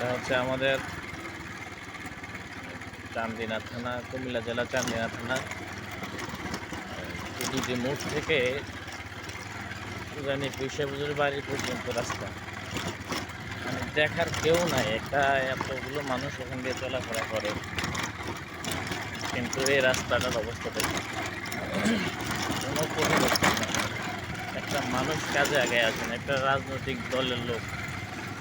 এটা হচ্ছে আমাদের চান্দিনা থানা, কুমিল্লা জেলা চান্দিনা থানা। দুটি মোড় থেকে জানি পয়সা বুঝুর বাড়ি পর্যন্ত রাস্তা। মানে দেখার কেউ নাই একটা এতগুলো মানুষ ওখান দিয়ে চলাফেরা করে। কিন্তু এই রাস্তাটার অবস্থা দেখি কোনো পরিবর্তন একটা মানুষ কাজে আগে আছেন একটা রাজনৈতিক দলের লোক।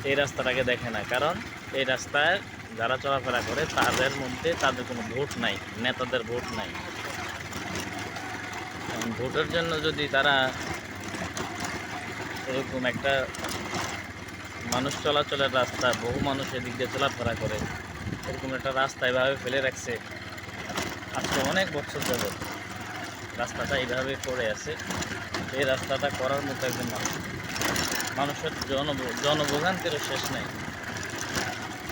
এই রাস্তাটাকে দেখে না, কারণ এই রাস্তায় যারা চলাফেরা করে তাদের মধ্যে তাদের কোনো ভোট নাই, নেতাদের ভোট নাই। ভোটের জন্য যদি তারা এরকম একটা মানুষ চলাচলের রাস্তা, বহু মানুষ এদিক দিয়ে চলাফেরা করে, এরকম একটা রাস্তা এভাবে ফেলে রাখছে, আজকে অনেক বছর যাবত রাস্তাটা এইভাবে পড়ে আছে, এই রাস্তাটা করার মতো একজন মানুষ। মানুষের জন জনভোগান্তিরও শেষ নেই।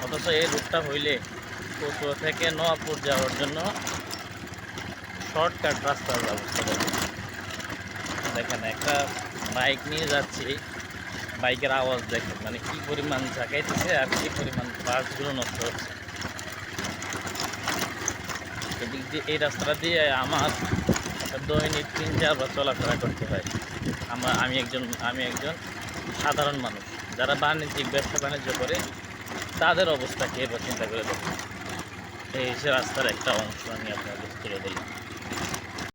অথচ এই রুটটা হইলে কচুয়া থেকে নোয়াপুর যাওয়ার জন্য শর্টকাট রাস্তার ব্যবস্থা করে দেখেন, একটা বাইক নিয়ে যাচ্ছি, বাইকের আওয়াজ দেখেন মানে কি পরিমাণ ঝাঁকাইতেছে আর কি পরিমাণ পার্টসগুলো নষ্ট হচ্ছে। এদিক দিয়ে, এই রাস্তাটা দিয়ে আমার দৈনিক তিন চারবার চলাফেরা করতে হয়। আমার আমি একজন আমি একজন সাধারণ মানুষ, যারা বাণিজ্যিক ব্যবসা বাণিজ্য করে, তাদের অবস্থা কে এবার চিন্তা করে দেখুন। এই সে রাস্তার একটা অংশ আমি আপনাদের তুলে দিলাম